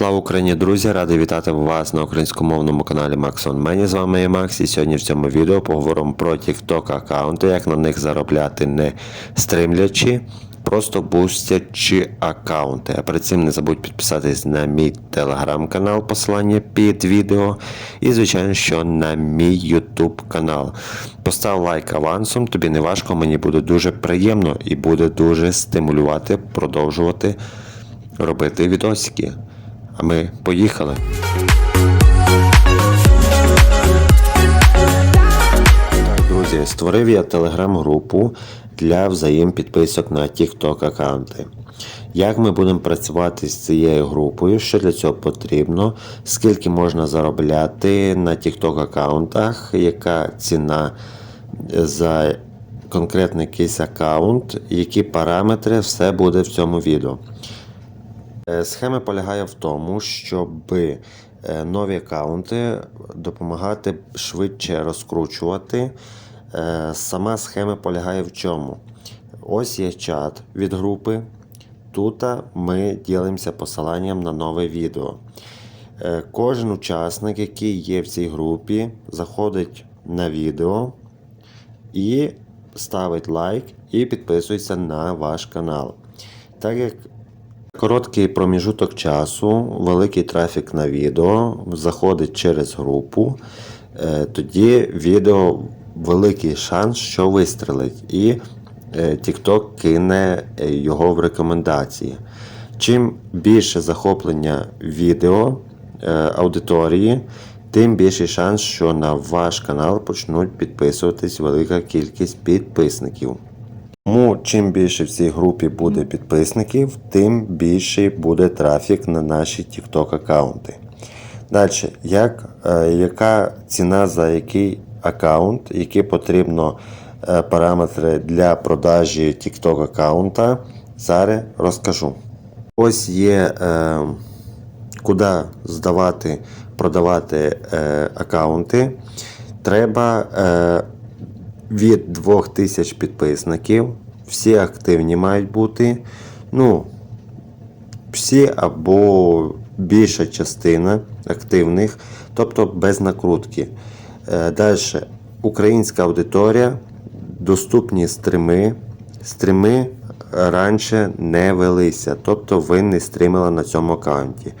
Слава Україні, друзі! Радий вітати вас на українськомовному каналі Maxon Мені. З вами є Макс, і сьогодні в цьому відео поговоримо про TikTok аккаунти, як на них заробляти не стримлячи, просто бустячи аккаунти. А перед цим не забудь підписатись на мій телеграм-канал, посилання під відео. І, звичайно, що на мій YouTube канал. Постав лайк авансом, тобі не важко, мені буде дуже приємно і буде дуже стимулювати продовжувати робити відосики. А ми поїхали. Так, друзі, створив я телеграм-групу для взаємпідписок на TikTok аккаунти. Як ми будемо працювати з цією групою, що для цього потрібно, скільки можна заробляти на TikTok аккаунтах, яка ціна за конкретний якийсь аккаунт, які параметри, все буде в цьому відео. Е, Схема полягає в тому, щоб е, нові аккаунти допомагати швидше розкручувати. Е, Сама схема полягає в чому? Ось є чат від групи. Тут ми ділимося посиланням на нове відео. Кожен учасник, який є в цій групі, заходить на відео і ставить лайк і підписується на ваш канал. Так як Короткий проміжуток часу, великий трафік на відео заходить через групу, е, тоді відео великий шанс, що вистрелить, і е, TikTok кине е, його в рекомендації. Чим більше захоплення відео аудиторії, тим більший шанс, що на ваш канал почнуть підписуватись велика кількість підписників. Тому чим більше в цій групі буде підписників, тим більший буде трафік на наші TikTok аккаунти. Далі, як, е, яка ціна за який аккаунт, які потрібно е, параметри для продажі TikTok аккаунта, зараз розкажу. Ось є е, куди здавати, продавати е, аккаунти. Треба е, від 2000 підписників. Всі активні мають бути. Ну, всі або більша частина активних, тобто без накрутки. Далі, українська аудиторія, доступні стріми. Стріми раніше не велися, тобто ви не стрімили на цьому аккаунті.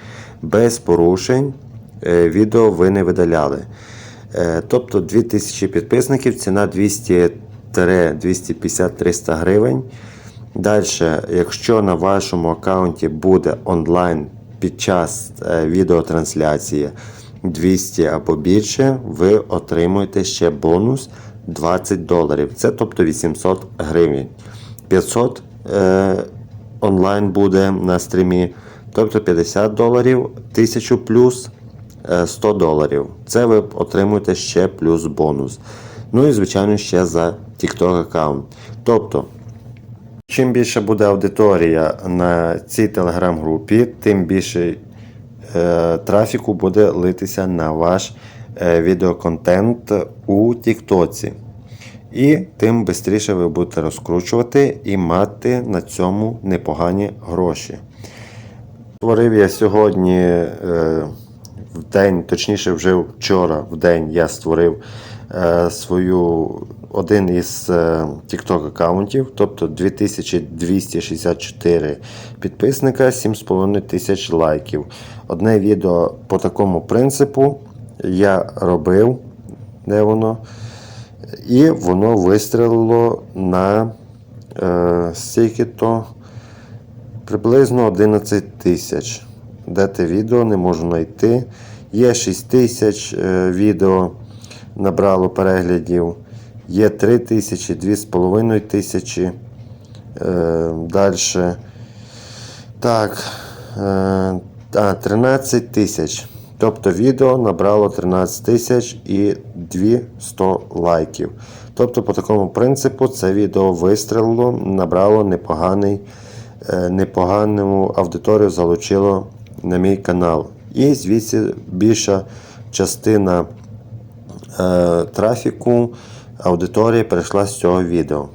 Без порушень е, відео ви не видаляли. Е, Тобто 2000 підписників, ціна 200-250-300 гривень. Далі, якщо на вашому аккаунті буде онлайн під час е, відеотрансляції 200 або більше, ви отримуєте ще бонус 20 доларів. Це тобто 800 гривень. 500 е, онлайн буде на стрімі, тобто 50 доларів, 1000 плюс. 100 доларів. Це ви отримуєте ще плюс бонус. Ну і, звичайно, ще за TikTok аккаунт. Тобто, чим більше буде аудиторія на цій телеграм-групі, тим більше е, трафіку буде литися на ваш е, відеоконтент у Тіктоці. І тим швидше ви будете розкручувати і мати на цьому непогані гроші. Створив я сьогодні. Е, в день, точніше, вже вчора в день я створив е, свою один із е, TikTok аккаунтів, тобто 2264 підписника, 7,5 тисяч лайків. Одне відео по такому принципу я робив, де воно, і воно вистрілило на е, стільки то приблизно 11 тисяч. Де те відео не можу знайти. Є 6 тисяч е, відео набрало переглядів. Є 3 тисячі, 2,5 тисячі. Е, Далі. Так. Е, 13 тисяч. Тобто відео набрало 13 тисяч і 200 лайків. Тобто, по такому принципу, це відео вистрілило, набрало непоганий, непогану аудиторію, залучило на мій канал. І звідси більша частина е, трафіку аудиторії перейшла з цього відео.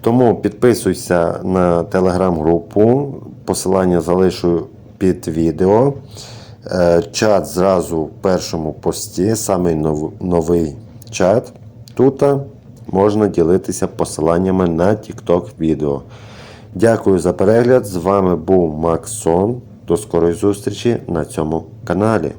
Тому підписуйся на телеграм-групу, посилання залишу під відео. Е, Чат зразу в першому пості, самий нов- новий чат. Тут можна ділитися посиланнями на TikTok відео. Дякую за перегляд. З вами був Максон. До скорої зустрічі на цьому каналі.